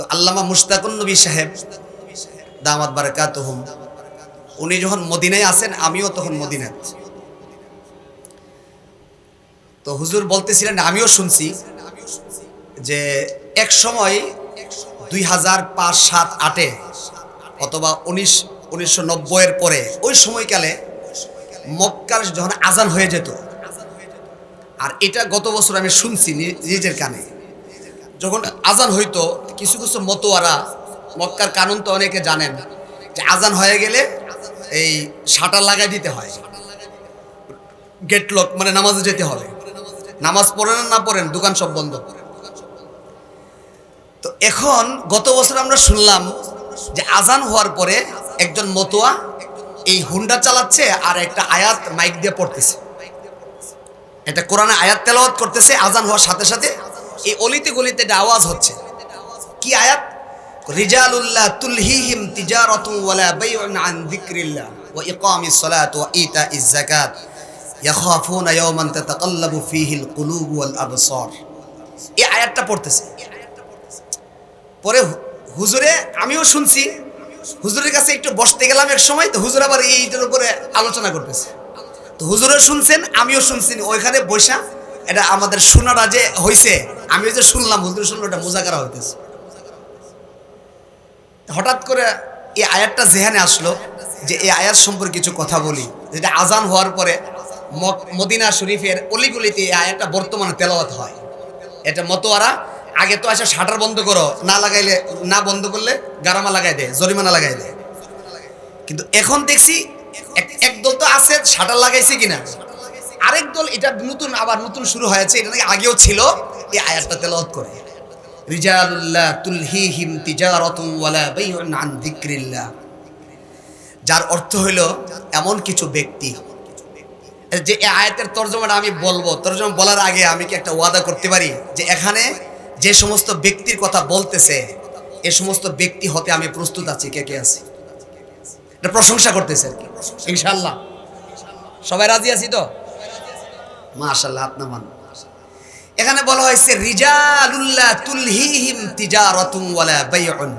তো আল্লামা মুশতাকুন নবী সাহেব, দামাত বারাকাতুহুম, উনি যখন মদিনায় আসেন আমিও তখন মদিনায়। তো হুজুর বলতেছিলেন, আমিও শুনছি যে এক সময় দুই হাজার পাঁচ সাত আটে অথবা উনিশ, উনিশশো নব্বইয়ের পরে, ওই সময়কালে মক্কার যখন আজান হয়ে যেত, আর এটা গত বছর আমি শুনছি নিজের কানে। যখন আজান হইতো, কিছু কিছু মতোয়ারা, মক্কার কানুন তো অনেকে জানেন, যে আজান হয়ে গেলে এই শাটার লাগাই দিতে হয়। গেট লক মানে নামাজে যেতে হবে। নামাজ পড়েন না পড়েন, দোকান সব বন্ধ। তো এখন গত বছর আমরা শুনলাম যে আজান হওয়ার পরে একজন মতোয়া এই হুন্ডা চালাচ্ছে আর একটা আয়াত মাইক দিয়ে পড়তেছে। এটা কোরআনে আয়াত তেলাওয়াত করতেছে, আজান হওয়ার সাথে সাথে এই অলিতে গলিতে এটা আওয়াজ হচ্ছে। কি আয়াত? রিজালুল্লাহ তুলহিহিম তিজারাতু ওয়ালা বাইউন আন যিকরিল্লাহ ওয়া ইকামিস সালাত ওয়া ইতাইজ যাকাত ইয়াখাফুনা ইয়াওমান তাতাকাল্লাবু ফীহিল কুলুব ওয়াল আবসার। এই আয়াতটা পড়তেছে। পরে হুজুরে আমিও শুনছি। হুজুরের কাছে একটু বসতে গেলাম এক সময়, তো হুজুর আবার এইটার উপরে আলোচনা করতেছে। তো হুজুরও শুনছেন, আমিও শুনছি, ওইখানে বৈশা এটা আমাদের শোনাটা যে হয়েছে আমিও যে শুনলাম হুজুর শুনলো ওটা মোজাকারা হইতেছে। হঠাৎ করে এই আয়াতটা জেহানে আসলো, যে এই আয়াত সম্পর্কে কিছু কথা বলি, যেটা আজান হওয়ার পরে মদিনা শরীফের অলিগুলিতে এই আয়াতটা বর্তমানে তেলাওয়াত হয়। এটা মতোয়ারা, আগে তো আসে শাটার বন্ধ করো, না লাগাইলে, না বন্ধ করলে গারামা লাগাই দেয়, জরিমানা লাগাই দেয়। কিন্তু এখন দেখছি, এক- এক তো আছে, শাটার লাগাইছে কিনা? আরেক দল এটা নতুন, আবার নতুন শুরু হয়েছে, এটা নাকি আগেও ছিল? এই আয়াতটা তেলাওয়াত করে। রিজালুল্লাহ তুলহিহিম তিজারাতুন ওয়ালা বাইউন আন যিকরিল্লাহ। যার অর্থ হইল এমন কিছু ব্যক্তি। যে এই আয়াতের তর্জমাটা আমি বলব, তর্জমা বলার আগে আমি কি একটা ওয়াদা করতে পারি? যে এখানে যে সমস্ত ব্যক্তির কথা বলতেছে, এ সমস্ত ব্যক্তি হতে আমি প্রস্তুত আছি, কে কে আছি? এটা প্রশংসা করতেছে আর কি। ইনশাল্লাহ সবাই রাজি আছি তো? মাশাল্লাহ এখানে বলা হয়েছে রিজালুল্লাহ তুলহিহিম ওয়ালা বাইউন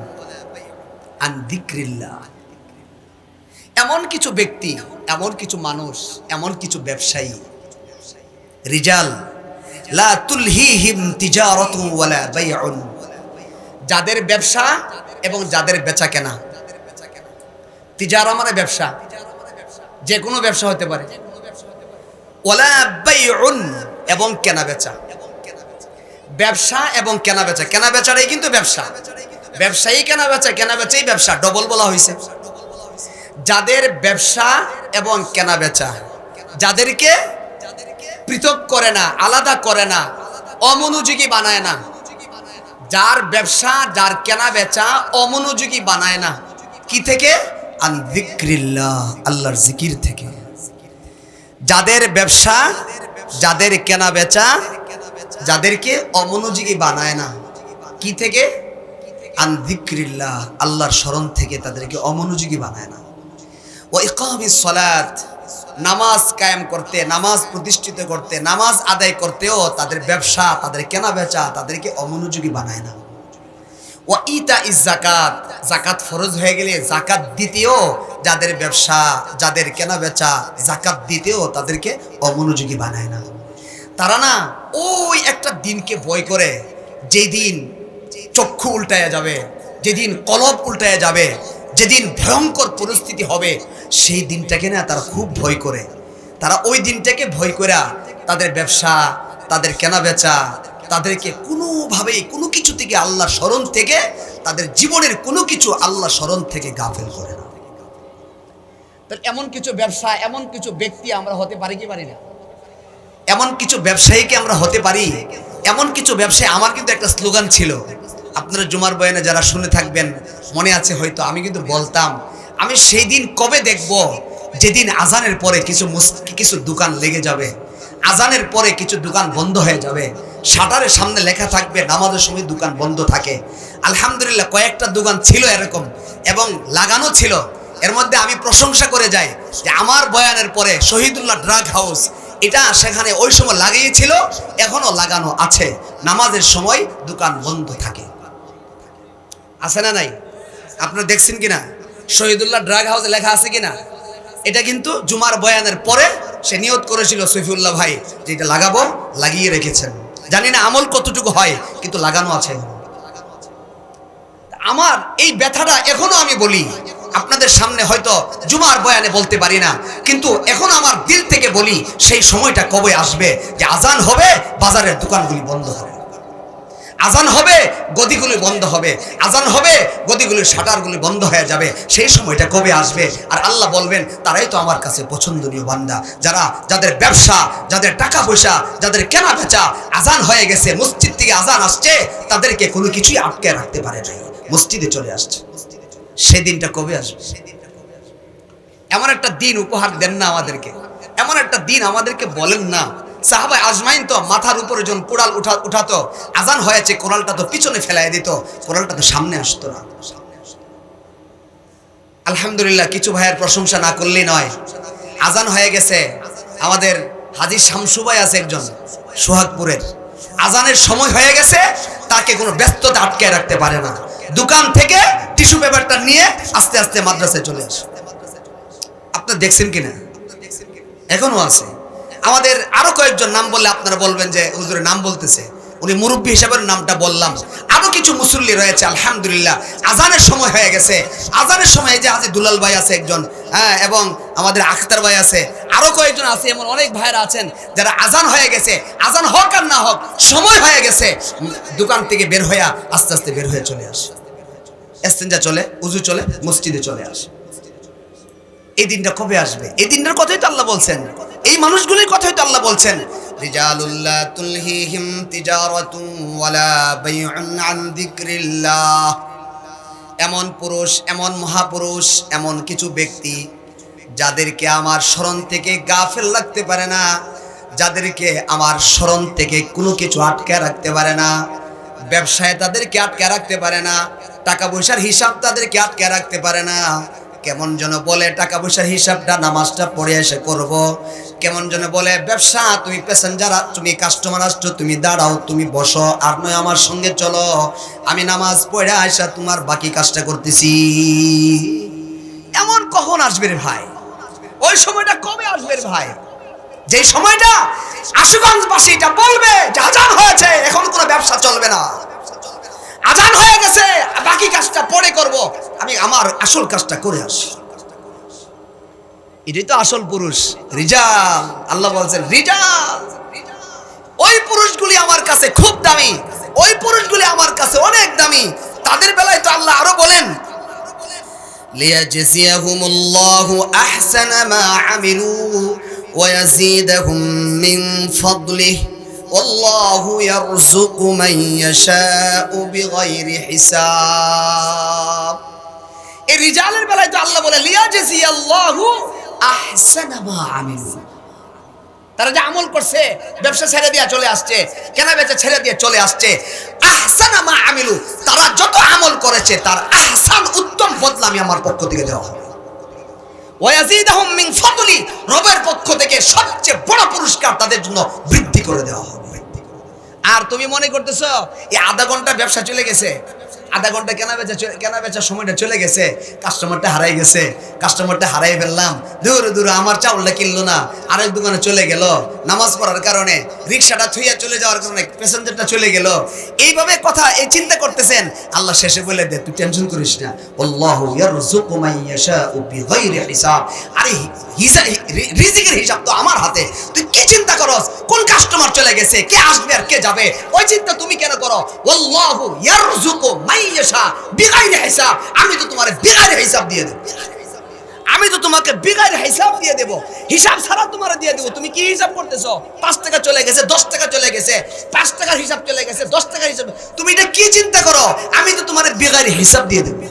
আন যিকরিল্লাহ এমন কিছু ব্যক্তি, এমন কিছু মানুষ, এমন কিছু ব্যবসায়ী, রিজাল, লা তুলহিহিম ওয়ালা বাইউন যাদের ব্যবসা এবং যাদের বেচা কেনা তিজারা মানে ব্যবসা। যে কোনো ব্যবসা হতে পারে। বাইউন, এবং কেনা বেচা ব্যবসা এবং কেনা বেচা কেনা বেচাটাই কিন্তু ব্যবসা। ব্যবসায়ী কেনা বেচা কেনা বেচাই ব্যবসা। ডবল বলা হয়েছে যাদের ব্যবসা এবং কেনা বেচা যাদেরকে পৃথক করে না, আলাদা করে না, অমনোযোগী বানায় না, যার ব্যবসা, যার কেনা বেচা অমনোযোগী বানায় না, কি থেকে? আল্লাহর জিকির থেকে। যাদের ব্যবসা, যাদের কেনা বেচা, যাদেরকে অমনোযোগী বানায় না। কি থেকে? আন যিকরিল্লাহ, আল্লাহর স্মরণ থেকে তাদেরকে অমনোযোগী বানায় না। সালাত, নামাজ কায়েম করতে, নামাজ প্রতিষ্ঠিত করতে, নামাজ আদায় করতেও তাদের ব্যবসা, তাদের কেনা বেচা, তাদেরকে অমনোযোগী বানায় না। ও ইতা ইজ জাকাত জাকাত ফরজ হয়ে গেলে জাকাত দিতেও যাদের ব্যবসা, যাদের কেনা বেচা জাকাত দিতেও তাদেরকে অমনোযোগী বানায় না। তারা না ওই একটা দিনকে ভয় করে, যেদিন চক্ষু উল্টায়া যাবে, যেদিন কলব উল্টায়া যাবে, যেদিন ভয়ঙ্কর পরিস্থিতি হবে, সেই দিনটাকে না তারা খুব ভয় করে। তারা ওই দিনটাকে ভয় করে তাদের ব্যবসা, তাদের কেনা বেচা তাদেরকে কোনোভাবেই কোনো কিছু থেকে আল্লাহ স্মরণ থেকে তাদের জীবনের কোনো কিছু আল্লাহ স্মরণ থেকে গাফেল করে না। তাহলে এমন কিছু ব্যবসা এমন কিছু ব্যক্তি আমরা হতে পারি কি পারি না? এমন কিছু ব্যবসায়ীকে আমরা হতে পারি এমন কিছু ব্যবসায়ী আমার কিন্তু একটা স্লোগান ছিল। আপনারা জুমার বয়ানে যারা শুনে থাকবেন মনে আছে হয়তো আমি কিন্তু বলতাম আমি সেই দিন কবে দেখব যেদিন আজানের পরে কিছু কিছু দোকান লেগে যাবে আজানের পরে কিছু দোকান বন্ধ হয়ে যাবে শাটারের সামনে লেখা থাকবে, নামাজের সময় দোকান বন্ধ থাকে। আলহামদুলিল্লাহ, কয়েকটা দোকান ছিল এরকম, এবং লাগানো ছিল। এর মধ্যে আমি প্রশংসা করে যাই যে আমার বয়ানের পরে শহীদুল্লাহ ড্রাগ হাউস, এটা সেখানে ওই সময় লাগিয়েছিল, এখনও লাগানো আছে। নামাজের সময় দোকান বন্ধ থাকে। আছে না নাই? আপনারা দেখছেন কিনা? শহীদুল্লাহ ড্রাগ হাউসে লেখা আছে কিনা? এটা কিন্তু জুমার বয়ানের পরে সে নিয়ত করেছিল সৈফুল্লাহ ভাই যে এটা লাগাবো, লাগিয়ে রেখেছেন। জানি না আমল কতটুকু হয়, কিন্তু লাগানো আছে। আমার এই ব্যথাটা এখনও আমি বলি, আপনাদের সামনে হয়তো জুমার বয়ানে বলতে পারি না, কিন্তু এখন আমার দিল থেকে বলি, সেই সময়টা কবে আসবে? যে আজান হবে, বাজারের দোকানগুলি বন্ধ হবে। আজান হবে, গদিগুলি বন্ধ হবে। আজান হবে, গদিগুলির শাটারগুলি বন্ধ হয়ে যাবে। সেই সময়টা কবে আসবে? আর আল্লাহ বলবেন, তারাই তো আমার কাছে পছন্দনীয় বান্দা। যারা, যাদের ব্যবসা, যাদের টাকা পয়সা যাদের কেনা বেচা আজান হয়ে গেছে, মসজিদ থেকে আজান আসছে, তাদেরকে কোনো কিছুই আটকে রাখতে পারে নাই। মসজিদে চলে আসছে। সেদিনটা কবে আসবে? এমন একটা দিন উপহার দেন না আমাদেরকে। এমন একটা দিন আমাদেরকে বলেন না। সাহাবাই আজমাইন তো মাথার উপরে যখন কোড়াল উঠা উঠাতো, আজান হয়েছে কোরালটা তো পিছনে ফেলাই দিত কোরালটা তো সামনে আসতো না। আলহামদুলিল্লাহ, কিছু ভাইয়ের প্রশংসা না করলেই নয়। আজান হয়ে গেছে, আমাদের হাজি শামসুবাই আছে একজন, সোহাগপুরের। আজানের সময় হয়ে গেছে, তাকে কোনো ব্যস্ততা আটকে রাখতে পারে না। দোকান থেকে টিস্যু পেপারটা নিয়ে আস্তে আস্তে মাদ্রাসায় চলে আসে। আপনার দেখছেন কিনা? এখনও আছে। আমাদের আরও কয়েকজন নাম বললে আপনারা বলবেন যে, হুজুরের নাম বলতেছে। উনি মুরব্বী হিসাবে নামটা বললাম। আরও কিছু মুসল্লি রয়েছে, আলহামদুলিল্লাহ। আজানের সময় হয়ে গেছে। আজানের সময় যে আজি দুলাল ভাই আছে একজন হ্যাঁ এবং আমাদের আখতার ভাই আছে। আরও কয়েকজন আছে, এমন অনেক ভাইরা আছেন যারা আজান হয়ে গেছে। আজান হোক আর না হোক, সময় হয়ে গেছে। দোকান থেকে বের হয়ে আস্তে আস্তে বের হয়ে চলে আসে। এস্তেঞ্জা চলে, উজু চলে, মসজিদে চলে আসে। এই দিনটা কবে আসবে? এই দিনটার কথাই তো আল্লাহ বলছেন। এই মানুষগুলির কথাই তো আল্লাহ বলছেন ওয়ালা এমন পুরুষ, এমন মহাপুরুষ, এমন কিছু ব্যক্তি যাদেরকে আমার স্মরণ থেকে গাফেল রাখতে পারে না, যাদেরকে আমার স্মরণ থেকে কোনো কিছু আটকে রাখতে পারে না, ব্যবসায় তাদেরকে আটকে রাখতে পারে না টাকা পয়সার হিসাব তাদেরকে আটকে রাখতে পারে না কেমন যেন বলে টাকা পয়সার হিসাবটা নামাজটা পড়ে এসে করব। কেমন যেন বলে, ব্যবসা, তুমি প্যাসেঞ্জার তুমি কাস্টমার আসছো, তুমি দাঁড়াও, তুমি বসো, আর নয় আমার সঙ্গে চলো। আমি নামাজ পড়ে আসা তোমার বাকি কাজটা করতেছি। এমন কখন আসবে রে ভাই? ওই সময়টা কবে আসবে রে ভাই? যে সময়টা আশুগঞ্জবাসী এটা বলবে যে, আজান হয়েছে, এখন কোনো ব্যবসা চলবে না। আজান হয়ে গেছে, বাকি কাজটা পরে করব। আমি আমার আসল কাজটা করে আসি। এটাই তো আসল পুরুষ রিজাল আল্লাহ বলছেন রিজাল ওই পুরুষগুলি আমার কাছে খুব দামি ওই পুরুষগুলি আমার কাছে অনেক দামি তাদের বেলায় তো আল্লাহ আরো বলেন ليجزيهم الله أحسن ما عملوا ويزيدهم من فضله والله يرزق من يشاء بغير حساب এই রিজালের বেলায় তো আল্লাহ বলে লিয়াজেসি আল্লাহু আহসানা মা আমিলু তারা যে আমল করছে, ব্যবসা ছেড়ে দিয়ে চলে আসছে, কেনা বেচা ছেড়ে দিয়ে চলে আসছে। আহসানা মা আমিলু, তারা যত আমল করেছে, তার আহসান উত্তম বদলা আমি আমার পক্ষ থেকে দেওয়া হবে। ওয়াজিদাহুম মিন ফাদলি, রবের পক্ষ থেকে সবচেয়ে বড় পুরস্কার তাদের জন্য বৃদ্ধি করে দেওয়া হবে। আর তুমি মনে করতেছো, এই আধা ঘণ্টা ব্যবসা চলে গেছে আধা ঘণ্টা কেনা বেচা কেনা বেচার সময়টা চলে গেছে কাস্টমারটা হারাই গেছে কাস্টমারটা হারাই ফেললাম। দূর দূর, আমার চাউলটা কিনলো না, আরেক দোকানে চলে গেল। নামাজ পড়ার কারণে রিক্সাটা থুইয়া চলে যাওয়ার কারণে প্যাসেঞ্জারটা চলে গেল। এইভাবে কথা, এই চিন্তা করতেছেন। আল্লাহ শেষে বলে দে তুই টেনশন করিস না। আরে হিসাব রিজিকের হিসাব তো আমার হাতে। তুই কি চিন্তা করস? কোন কাস্টমার চলে গেছে? কে আসবে আর কে যাবে? ওই চিন্তা তুমি কেন করো? আল্লাহু ইয়ারযুকু মান ইয়াশা বিগাইরি হিসাব। আমি তো তোমার বিগাইরি হিসাব দিয়ে দেব। আমি তো তোমাকে বিগাইর হিসাব দিয়ে দেব। হিসাব ছাড়া তোমার দিয়ে দেবো। তুমি কি হিসাব করতেছো? পাঁচ টাকা চলে গেছে, দশ টাকা চলে গেছে। পাঁচ টাকার হিসাব চলে গেছে, দশ টাকার হিসাব। তুমি এটা কি চিন্তা করো? আমি তো তোমার বিগাইর হিসাব দিয়ে দেবো।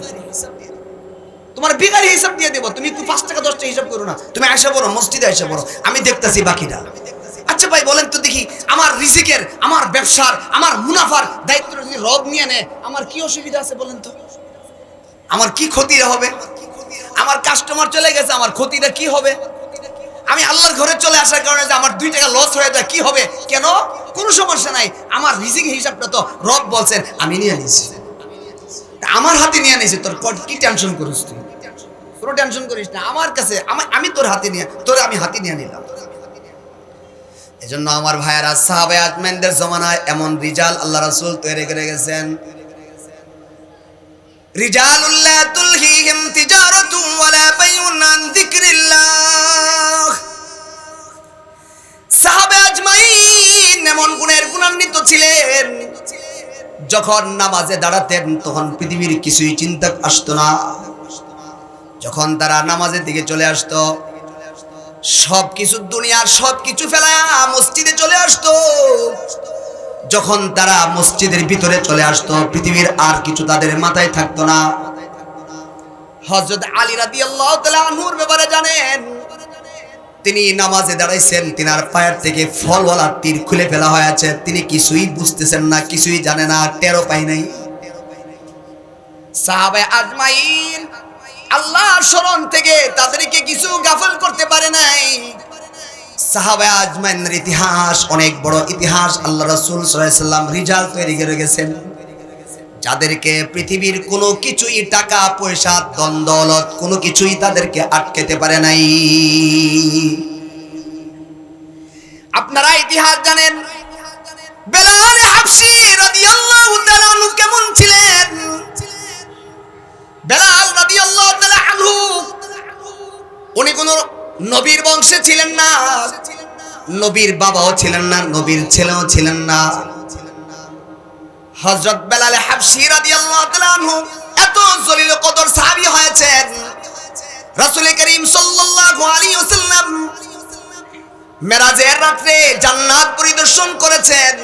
তোমার বিগারি হিসাব দিয়ে দেবো। তুমি একটু পাঁচ টাকা, দশ টাকা হিসাব করো না। তুমি আসা বলো মসজিদে আসা বলো আমি দেখতেছি বাকিটা। আচ্ছা ভাই, বলেন তো দেখি, আমার রিজিকের, আমার ব্যবসার, আমার মুনাফার দায়িত্ব যদি রব নিয়ে নেয়, আমার কি অসুবিধা আছে বলেন তো? আমার কি ক্ষতি হবে? আমার কাস্টমার চলে গেছে, আমার ক্ষতিটা কি হবে? আমি আল্লাহর ঘরে চলে আসার কারণে যে আমার দুই টাকা লস হয়ে যায়, কি হবে? কেন? কোনো সমস্যা নাই। আমার রিজিক হিসাবটা তো রব বলছেন, আমি নিয়ে নিয়েছি আমার হাতে নিয়ে নিয়েছে তোর কি টেনশন করিস তুই? কোনো টেনশন করিস না। আমার কাছে, আমা- তোর হাতে নিয়ে, তোর আমি হাতে নিয়ে নিলাম। এজন্য আমার ভাইয়েরা সাহাবে আজমেনদের জমানায় এমন রিজাল আল্লাহ রাসূল তৈরি করে গেছেন। রিজালুল্লাহ তুলহিহিম তিজারাতুম ওয়ালা বাইউন আন যিকরিল্লাহ। সাহাবে আজমাইন এমন গুণের গুণান্বিত ছিলেন, যখন নামাজে দাঁড়াতেন, তখন পৃথিবীর কিছুই চিন্তা আসতো না। যখন তারা নামাজের দিকে চলে আসতো সব কিছু দুনিয়ার সব ফেলায়া মসজিদে চলে আসতো। যখন তারা মসজিদের ভিতরে চলে আসতো, পৃথিবীর আর কিছু তাদের মাথায় থাকতো না। হজরত আলী তাআলা আনহুর ব্যাপারে জানেন, তিনি নামাজে দাঁড়াইছেন, তিনার পায়ের থেকে ফলওয়ালা তীর খুলে ফেলা হয়েছে। তিনি কিছুই বুঝতেছেন না, কিছুই জানে না টেরো পাই নাই। সাহাবে আজমাইন আল্লাহর স্মরণ থেকে তাদেরকে কিছু গাফল করতে পারে নাই। সাহাবে আজমাইনের ইতিহাস, অনেক বড় ইতিহাস। আল্লাহ রসুল সাল্লাম রিজাল তৈরি করে গেছেন। যাদেরকে পৃথিবীর কোনো কিছুই টাকা, পয়সা দ্বন্দ্বলত কোনো কিছুই তাদেরকে আটকেতে পারে নাই। আপনারা ইতিহাস জানেন, বেলাল হাবশি রাদিয়াল্লাহু তাআলা কেমন ছিলেন? উনি কোন নবীর বংশে ছিলেন না। নবীর বাবাও ছিলেন না, নবীর ছেলেও ছিলেন না। হযরত বেলাল হাবশি রাদিয়াল্লাহু তাআলা আনহু এত জলিল কদর সাহাবী হয়েছেন। রাসূল করিম সাল্লাল্লাহু আলাইহি ওয়াসাল্লাম মেরাজের রাতে জান্নাত পরিদর্শন করেছেন।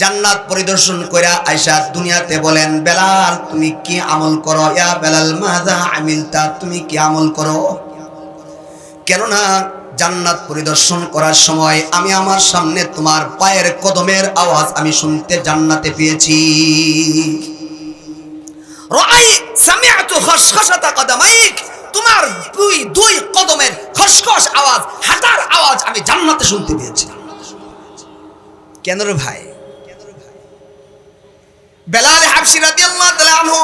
জান্নাত পরিদর্শন করে আয়সা দুনিয়াতে বলেন, বেলাল, তুমি কি আমল করো? ইয়া বেলাল, মাযা আমিলতা, তুমি কি আমল করো? কেননা জান্নাত পরিদর্শন করার সময় আমি আমার সামনে তোমার পায়ের কদমের আওয়াজ আমি শুনতে জান্নাতে পেয়েছি। তোমার দুই দুই কদমের খসখস আওয়াজ, হাঁটার আওয়াজ আমি জান্নাতে শুনতে পেয়েছি। কেন রে ভাই? বেলাল হাবশি রাদিয়াল্লাহু তাআলা আনহু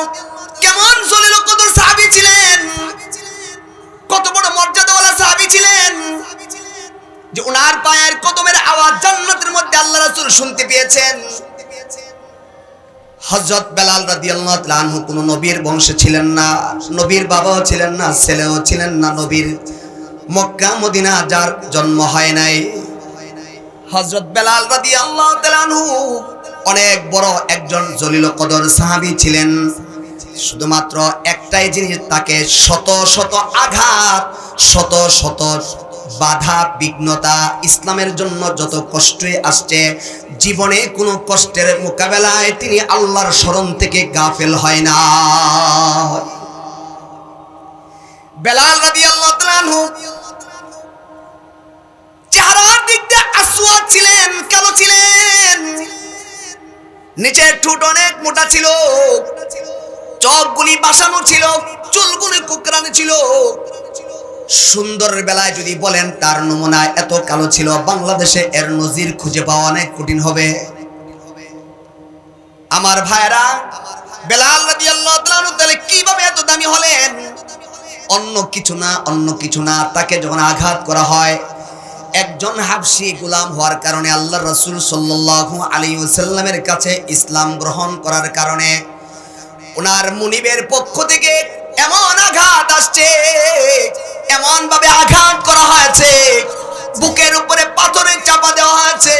কেমন জলিল কদর সাহাবী ছিলেন? কত বড় মর্যাদাওয়ালা সাহাবী ছিলেন? যে ওনার পায়ের কদমের আওয়াজ জান্নাতের মধ্যে আল্লাহ রাসূল শুনতে পেয়েছেন। হযরত বেলাল রাদিয়াল্লাহু তাআলা কোন নবীর বংশে ছিলেন না, নবীর বাবাও ছিলেন না, ছেলেও ছিলেন না নবীর। মক্কা, মদিনা যার জন্ম হয় নাই। হযরত বেলাল রাদিয়াল্লাহু তাআলা অনেক বড় একজন জলিল কদর সাহাবী ছিলেন। শুধুমাত্র একটাই জিনিস, তাকে শত শত আঘাত, শত শত বাধা, বিঘ্নতা, ইসলামের জন্য যত কষ্টই আসছে, জীবনে কোনো কষ্টের মোকাবেলায় তিনি আল্লাহর স্মরণ থেকে গাফেল হয় না। বেলাল তাআলা আনহু চেহারার দিক আসওয়াদ ছিলেন, কালো ছিলেন। নিচের ঠোঁট অনেক মোটা ছিল। চোখগুলি বাসানো ছিল, চুলগুলি কুকরানো ছিল। সুন্দরের বেলায় যদি বলেন, তার নমুনা এত কালো ছিল, বাংলাদেশে এর নজির খুঁজে পাওয়া অনেক কঠিন হবে। আমার ভাইরা বেলাল রাদিয়াল্লাহু তাআলা তাহলে কীভাবে এত দামি হলেন? অন্য কিছু না, অন্য কিছু না, তাকে যখন আঘাত করা হয়, একজন হাবশি গোলাম হওয়ার কারণে আল্লাহ রসুল সাল্লাল্লাহু আলাইহি ওয়াসাল্লামের কাছে ইসলাম গ্রহণ করার কারণে ওনার মুনিবের পক্ষ থেকে এমন আঘাত আসছে এমন ভাবে আঘাত করা হয়েছে, বুকের উপরে পাথরের চাপা দেওয়া হয়েছে